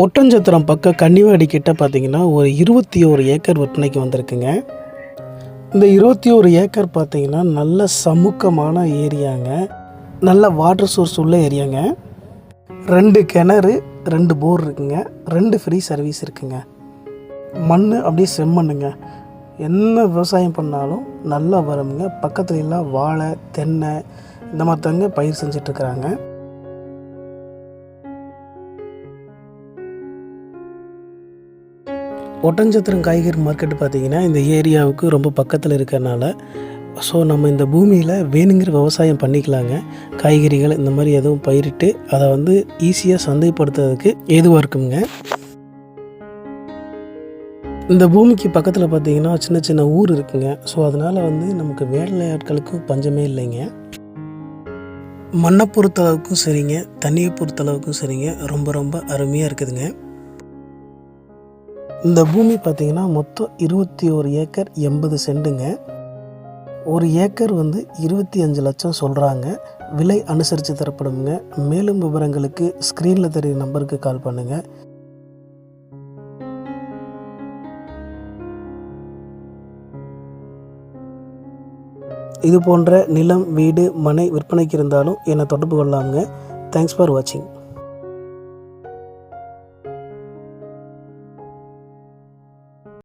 ஒட்டஞ்சத்திரம் பக்கம் கன்னிவாடி கிட்ட பார்த்தீங்கன்னா ஒரு இருபத்தி ஒரு ஏக்கர் விற்பனைக்கு வந்திருக்குங்க. இந்த இருபத்தி ஒரு ஏக்கர் பார்த்தீங்கன்னா நல்ல சமுக்கமான ஏரியாங்க. நல்ல வாட்டர் சோர்ஸ் உள்ள ஏரியாங்க. ரெண்டு கிணறு ரெண்டு போர் இருக்குங்க. ரெண்டு ஃப்ரீ சர்வீஸ் இருக்குங்க. மண் அப்படியே செம்மண்ணுங்க. என்ன விவசாயம் பண்ணாலும் நல்லா வருங்க. பக்கத்துல எல்லாம் வாழை தென்னை இந்த மாதிரி தாங்க பயிர் செஞ்சிட்ருக்குறாங்க ஒட்டஞ்சத்திரம் காய்கறி மார்க்கெட் பார்த்தீங்கன்னா இந்த ஏரியாவுக்கு ரொம்ப பக்கத்தில் இருக்கறனால ஸோ நம்ம இந்த பூமியில் வேணுங்கிற விவசாயம் பண்ணிக்கலாங்க. காய்கறிகள் இந்த மாதிரி எதுவும் பயிரிட்டு அதை வந்து ஈஸியாக சந்தைப்படுத்துறதுக்கு ஏதுவாக இருக்குங்க. இந்த பூமிக்கு பக்கத்தில் பார்த்தீங்கன்னா சின்ன சின்ன ஊர் இருக்குங்க. ஸோ அதனால் வந்து நமக்கு வேலை ஆட்களுக்கும் பஞ்சமே இல்லைங்க. மண்ணை பொறுத்தளவுக்கும் சரிங்க தண்ணியை பொறுத்தளவுக்கும் சரிங்க. ரொம்ப ரொம்ப அருமையாக இருக்குதுங்க. இந்த பூமி பார்த்தீங்கன்னா மொத்தம் இருபத்தி ஒரு ஏக்கர் எண்பது செண்டுங்க. ஒரு ஏக்கர் வந்து இருபத்தி அஞ்சு லட்சம் சொல்கிறாங்க விலை அனுசரித்து தரப்படுங்க. மேலும் விவரங்களுக்கு ஸ்க்ரீனில் தெரிய நம்பருக்கு கால் பண்ணுங்கள் இது போன்ற நிலம் வீடு மனை விற்பனைக்கு இருந்தாலும் என்னை தொடர்பு கொள்ளாமங்க தேங்க்ஸ் ஃபார் வாட்சிங்